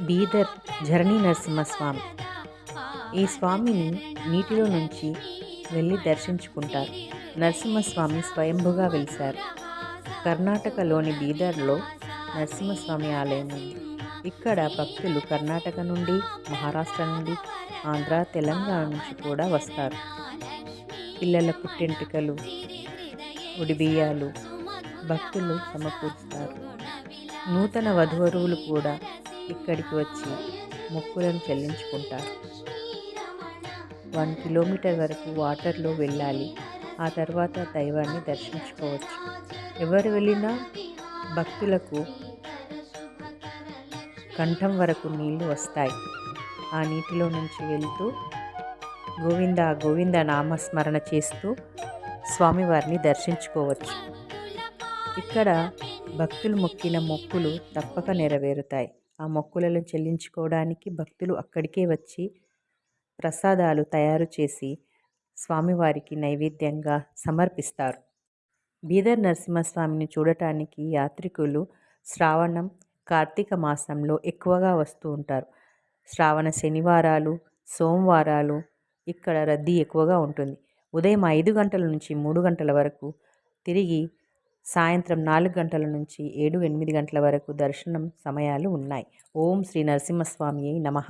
బీదర్ ఝరణి నరసింహస్వామి. ఈ స్వామిని నీటిలో నుంచి వెళ్ళి దర్శించుకుంటారు. నరసింహస్వామి స్వయంభుగా వెలిశారు. కర్ణాటకలోని బీదర్లో నరసింహస్వామి ఆలయం ఉంది. ఇక్కడ భక్తులు కర్ణాటక నుండి మహారాష్ట్ర నుండి ఆంధ్ర తెలంగాణ నుంచి కూడా వస్తారు. పిల్లల పుట్టింటికలు ఉడిబియ్యాలు భక్తులు సమకూరుస్తారు. నూతన వధువరువులు కూడా ఇక్కడికి వచ్చి మొక్కులను చెల్లించుకుంటారు. వన్ కిలోమీటర్ వరకు వాటర్లో వెళ్ళాలి. ఆ తర్వాత దైవాన్ని దర్శించుకోవచ్చు. ఎవరు వెళ్ళినా భక్తులకు కంఠం వరకు నీళ్ళు వస్తాయి. ఆ నీటిలో నుంచి వెళ్తూ గోవింద గోవింద నామస్మరణ చేస్తూ స్వామివారిని దర్శించుకోవచ్చు. ఇక్కడ భక్తులు మొక్కిన మొక్కులు తప్పక నెరవేరుతాయి. ఆ మొక్కులను చెల్లించుకోవడానికి భక్తులు అక్కడికే వచ్చి ప్రసాదాలు తయారు చేసి స్వామివారికి నైవేద్యంగా సమర్పిస్తారు. బీదర్ నరసింహస్వామిని చూడటానికి యాత్రికులు శ్రావణం కార్తీక మాసంలో ఎక్కువగా వస్తూ ఉంటారు. శ్రావణ శనివారాలు సోమవారాలు ఇక్కడ రద్దీ ఎక్కువగా ఉంటుంది. ఉదయం ఐదు గంటల నుంచి మూడు గంటల వరకు తిరిగి సాయంత్రం నాలుగు గంటల నుంచి ఏడు ఎనిమిది గంటల వరకు దర్శనం సమయాలు ఉన్నాయి. ఓం శ్రీ నరసింహస్వామి నమః.